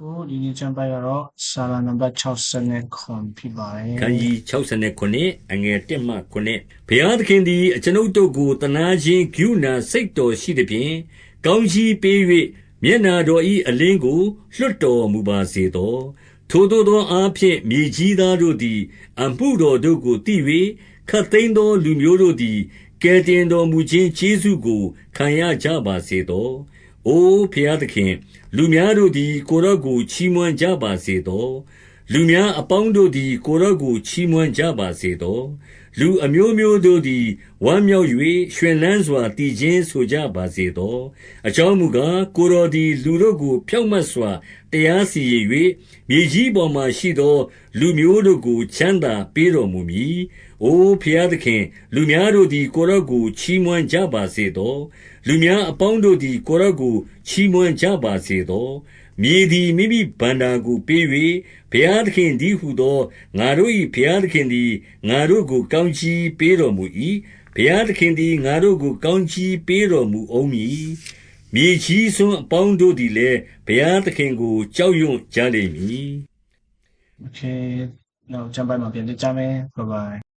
ခုဒီနေ့ကျမ်းပိုင်းကတော့စာလာနံပါတ်69ဖြစ်ပါတယ်ခန်းကြီး69အငယ်1မှ9ဘုရားသခင်သည်အကျွန်ုပ်တို့ကိုတနာခြင်းဂုဏစိတ်တော်ရှိသည်ဖြင့်ကောင်းကြီးပေး၍မျက်နာတော်၏အလင်းကိုလွှတ်တော်မူပါစေသောထိုသို့သောအားဖြင့်မြေကြီးသားတို့သည် အမှုတော်တို့ကိုသိ၍ခတ်သိမ်းသောလူမျိုးတို့သည်ကယ်တင်တော်မူခြင်းကျေးဇူးကိုခံရကြပါစေသော။ အိုဘုရားသခင်၊လူများတို့သည် ကိုယ်တော်ကို ချီးမွမ်းကြပါစေသော။လူများအပေါင်းတို့သည် ကိုယ်တော်ကို ချီးမွမ်းကြပါစေသော။လူအမျိုးမျိုးတို့သည် ဝမ်းမြောက်၍ရွှင်လန်းစွာ သီချင်းဆိုကြပါစေသော။အကြောင်းမူကား၊ကိုယ်တော်သည် လူတို့ကို ဖြောင့်မတ်စွာ တရားစီရင်၍၊မြေကြီးပေါ်မှာရှိသော လူမျိုးတို့ကို ချမ်းသာပေးတော်မူမည်။အိုဘုရားသခင်၊လူများတို့သည် ကိုယ်တော်ကို ချီးမွမ်းကြပါစေသော။လူများအပေါင်းတို့သည် ကိုယ်တော်ကို ချီးမွမ်းကြပါစေသော။မြေသည် မိမိဘဏ္ဍာကို ပေး၍၊ဘုရားသခင်တည်းဟူသော ငါတို့၏ဘုရားသခင်သည် ငါတို့ကို ကောင်းကြီးပေးတော်မူ၏။ဘုရားသခင်သည် ငါတို့ကို ကောင်းကြီးပေးတော်မူဦးမည်။မြေကြီးစွန်းအပေါင်းတို့သည်လည်း ဘုရားသခင်ကို ကြောက်ရွံ့ကြလိမ့်မည်။ Okay နောက်ကျမ်းပိုင်းမှာပြန်တွေ့ကြမယ် bye bye